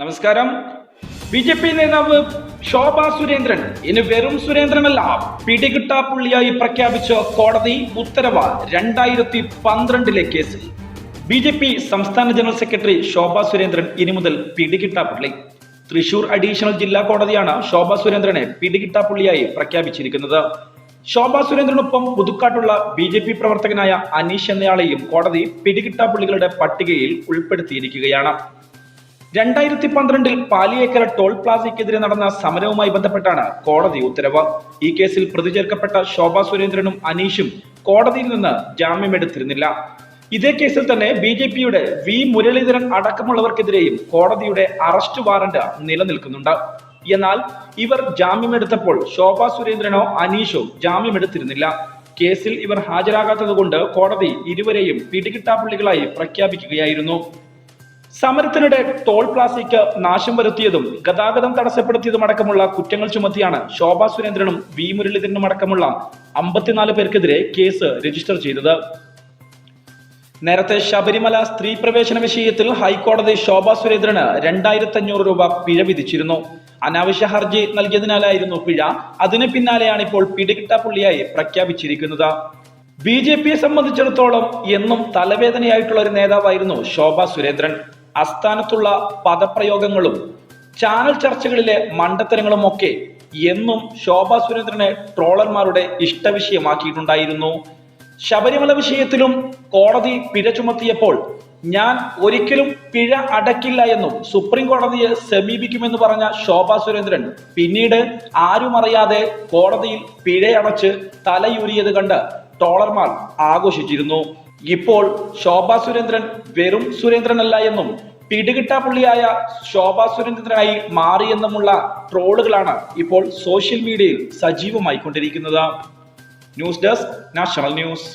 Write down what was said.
നമസ്കാരം. B J P നേതാവ് ശോഭ സുരേന്ദ്രൻ ഇനി വെറും സുരേന്ദ്രനല്ല പിടികിട്ടാപ്പുള്ളിയായി പ്രഖ്യാപിച്ച കോടതി ഉത്തരവ് രണ്ടായിരത്തി പന്ത്രണ്ടിലെ കേസിൽ. ബി ജെ പി സംസ്ഥാന ജനറൽ സെക്രട്ടറി ശോഭ സുരേന്ദ്രൻ ഇനി മുതൽ പിടികിട്ടാപ്പുള്ളി തൃശൂർ അഡീഷണൽ ജില്ലാ കോടതിയാണ് ശോഭ സുരേന്ദ്രനെ പിടികിട്ടാപ്പുള്ളിയായി പ്രഖ്യാപിച്ചിരിക്കുന്നത്. ശോഭ സുരേന്ദ്രനൊപ്പം പുതുക്കാട്ടുള്ള ബി ജെ പി പ്രവർത്തകനായ അനീഷ് എന്നയാളെയും കോടതി പിടികിട്ടാപ്പുള്ളികളുടെ പട്ടികയിൽ ഉൾപ്പെടുത്തിയിരിക്കുകയാണ്. രണ്ടായിരത്തി പന്ത്രണ്ടിൽ പാലിയേക്കര ടോൾ പ്ലാസയ്ക്കെതിരെ നടന്ന സമരവുമായി ബന്ധപ്പെട്ടാണ് കോടതി ഉത്തരവ്. ഈ കേസിൽ പ്രതി ചേർക്കപ്പെട്ട ശോഭാ സുരേന്ദ്രനും അനീഷും കോടതിയിൽ നിന്ന് ജാമ്യമെടുത്തിരുന്നില്ല ഇതേ കേസിൽ തന്നെ ബി ജെ പിയുടെ വി മുരളീധരൻ അടക്കമുള്ളവർക്കെതിരെയും കോടതിയുടെ അറസ്റ്റ് വാറന്റ് നിലനിൽക്കുന്നുണ്ട്. എന്നാൽ ഇവർ ജാമ്യമെടുത്തപ്പോൾ ശോഭാ സുരേന്ദ്രനോ അനീഷോ ജാമ്യമെടുത്തിരുന്നില്ല കേസിൽ ഇവർ ഹാജരാകാത്തതുകൊണ്ട് കോടതി ഇരുവരെയും പിടികിട്ടാപ്പള്ളികളായി പ്രഖ്യാപിക്കുകയായിരുന്നു. സമരത്തിനിടെ ടോൾ പ്ലാസയ്ക്ക് നാശം വരുത്തിയതും ഗതാഗതം തടസ്സപ്പെടുത്തിയതും അടക്കമുള്ള കുറ്റങ്ങൾ ചുമത്തിയാണ് ശോഭാ സുരേന്ദ്രനും വി മുരളീധരനും അടക്കമുള്ള അമ്പത്തിനാല് പേർക്കെതിരെ കേസ് രജിസ്റ്റർ ചെയ്തത്. നേരത്തെ ശബരിമല സ്ത്രീ പ്രവേശന വിഷയത്തിൽ ഹൈക്കോടതി ശോഭാ സുരേന്ദ്രന് രണ്ടായിരത്തി അഞ്ഞൂറ് രൂപ പിഴ വിധിച്ചിരുന്നു. അനാവശ്യ ഹർജി നൽകിയതിനാലായിരുന്നു പിഴ. അതിന് പിന്നാലെയാണ് ഇപ്പോൾ പിടികിട്ടാപ്പുള്ളിയായി പ്രഖ്യാപിച്ചിരിക്കുന്നത്. ബി ജെ പിയെ സംബന്ധിച്ചിടത്തോളം എന്നും തലവേദനയായിട്ടുള്ള ഒരു നേതാവായിരുന്നു ശോഭാ സുരേന്ദ്രൻ. അസ്ഥാനത്തുള്ള പദപ്രയോഗങ്ങളും ചാനൽ ചർച്ചകളിലെ മണ്ടത്തരങ്ങളും ഒക്കെ എന്നും ശോഭാ സുരേന്ദ്രനെ ട്രോളർമാരുടെ ഇഷ്ടവിഷയമാക്കിയിട്ടുണ്ടായിരുന്നു. ശബരിമല വിഷയത്തിലും കോടതി പിഴ ചുമത്തിയപ്പോൾ ഞാൻ ഒരിക്കലും പിഴ അടക്കില്ല എന്നും സുപ്രീം കോടതിയെ സമീപിക്കുമെന്ന് പറഞ്ഞ ശോഭാ സുരേന്ദ്രൻ പിന്നീട് ആരും അറിയാതെ കോടതിയിൽ പിഴയടച്ച് തലയൂരിയത് കണ്ട് ട്രോളർമാർ ആഘോഷിച്ചിരുന്നു. ഇപ്പോൾ ശോഭ സുരേന്ദ്രൻ വെറും സുരേന്ദ്രനല്ല എന്നും പിടികിട്ടാപ്പുള്ളിയായ ശോഭ സുരേന്ദ്രനായി മാറിയെന്നുമുള്ള ട്രോളുകളാണ് ഇപ്പോൾ സോഷ്യൽ മീഡിയയിൽ സജീവമായിക്കൊണ്ടിരിക്കുന്നത്. News desk national news.